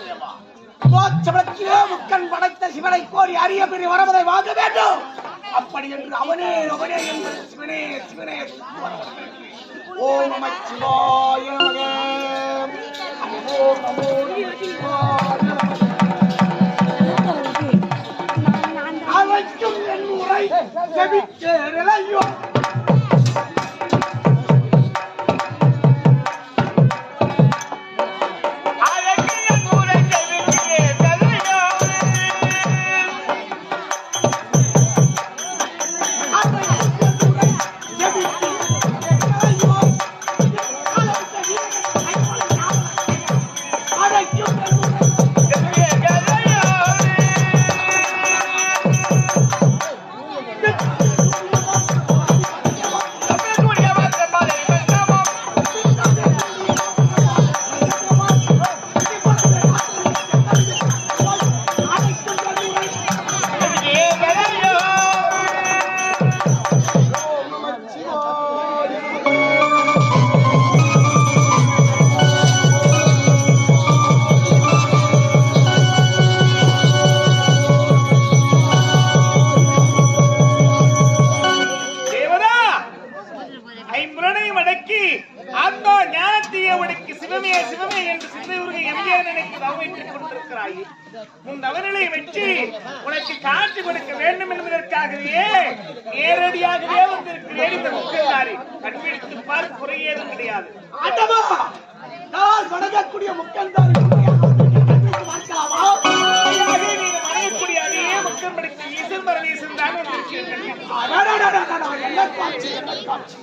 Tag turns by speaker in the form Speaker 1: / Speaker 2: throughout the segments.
Speaker 1: தேவா கோச்சபலத்திலே முக்கன் படைத்த சிவனை கோரி அரிய பெரிய வரவதை வாங்க வேண்டும். அப்படி என்று அவனே அவனே என்பது சிவனே சிவனே ஓம் நம சிவாய நமக ஓம் நமோ அழைக்கும் என் உரை செவிக்கேறலையோ
Speaker 2: ஐம்புலனையும் அடக்கி அந்த ஞானத்தையே உனக்கு சிவமே சிவமே என்று சிந்தையுருக எம்ஜிஆர் எனக்கு தவமிட்டுக் கொண்டிருக்கிறாய். உன் தவறுகளை வெற்றி உனக்கு காட்சி கொடுக்க வேண்டும் என்பதற்காகவே நேரடியாகவே வந்திருக்கிறேன் இந்த முக்கியதாரி. கண்பிடித்து பார் குறையேதும் கிடையாது.
Speaker 1: ஆண்டவா நான் வணங்கக்கூடிய முக்கந்தாரி
Speaker 2: முக்கம் படித்த தான்?
Speaker 1: என்ன காட்சி, என்ன காட்சி.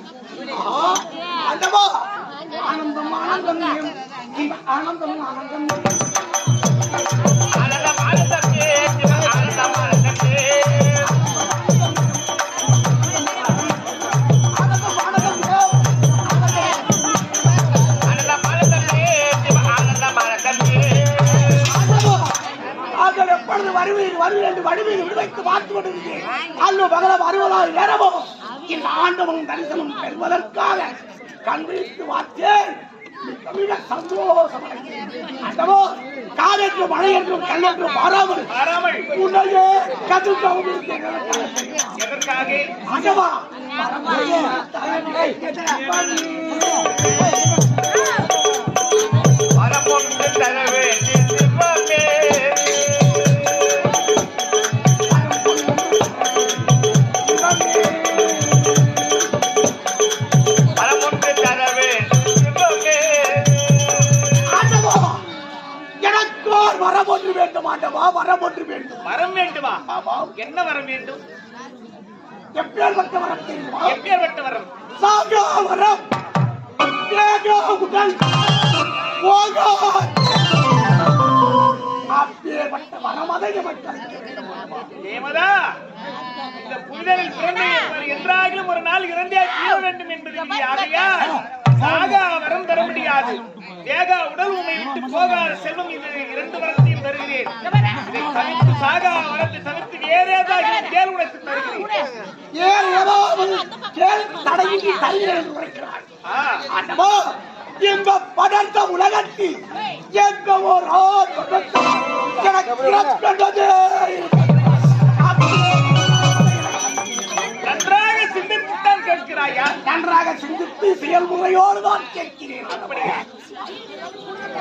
Speaker 1: ஆனந்தம் ஆனந்தம் இந்த ஆனந்தம். ஆனந்தம்
Speaker 2: ஆனந்தம்.
Speaker 1: தாங்கள் எப்பொழுது வருவீர் வருவீர் என்று வடிவில் விடுவைத்து பார்த்து கொண்டிருக்கிறேன் அல்லு பகலம் அறுபதாவது நேரமோ இந்த ஆண்டவன் தரிசனம் பெறுவதற்காக கண்விழித்து பார்த்தேன் மிக மிக சந்தோஷமடைந்தேன் ஆண்டவோ காலென்று மழை என்றும் கல்லென்றும் மாறாமல்
Speaker 2: மாறாமல்
Speaker 1: உன்னையே கதிர்க்கவும்
Speaker 2: எதற்காக
Speaker 1: ஆண்டவா எனக்கோர் வரம் ஒன்று வேண்டும் ஆண்டவா வரம் ஒன்று வேண்டும்.
Speaker 2: வரம் வேண்டுமா? என்ன வரம் வேண்டும்?
Speaker 1: எப்பேற்பட்ட வரம் தெரியுமா?
Speaker 2: எப்பேற்பட்ட வரம்?
Speaker 1: சாகா வரம். உடல். அப்பேற்பட்ட அதை
Speaker 2: இந்த பிறந்த இவர் என்றாகிலும் ஒரு நாள் இறந்தே தீர வேண்டும் என்பது விதி. சாகா வரம் தர முடியாது. தேகா உடல் உண்மை விட்டு போகாத செல்வம் இது இரண்டு வரத்தையும் தருகிறேன். இதை தவிர்த்து சாகா வரத்தை தவிர்த்து வேற ஏதாவது தேல் உனக்கு தருகிறேன்.
Speaker 1: கேள் இந்த படர்ந்த உலகத்தில் எந்த ஒரு
Speaker 2: நன்றாக
Speaker 1: சிந்தித்து செயல்முறையோடு தான் கேட்கிறேன்?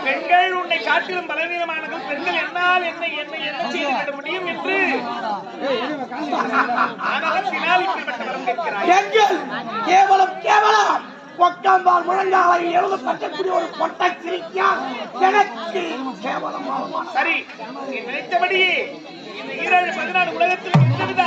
Speaker 2: பெண்கள் உன்னை காட்டிலும் பலவீனமானவர்கள் பெண்கள் என்னால் என்ன என்ன என்ன செய்து முடியும் என்று
Speaker 1: எங்கள் கேவலம் கேவலம். பொக்கம்பால் முழங்காலை எழுத பற்றக்கூடிய ஒரு பொட்டை சிரிக்கான் எனக்கு கேவலமான
Speaker 2: சரி நினைத்தபடியே இந்த பதினாறு உலகத்தில் எந்தவித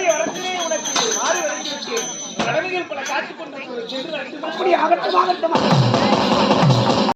Speaker 2: நீ வரத்திலே உனக்கு மாறி வரைந்திருக்கேன் கடமைகள் பல காத்துக் கொண்டு சென்று
Speaker 1: அப்படி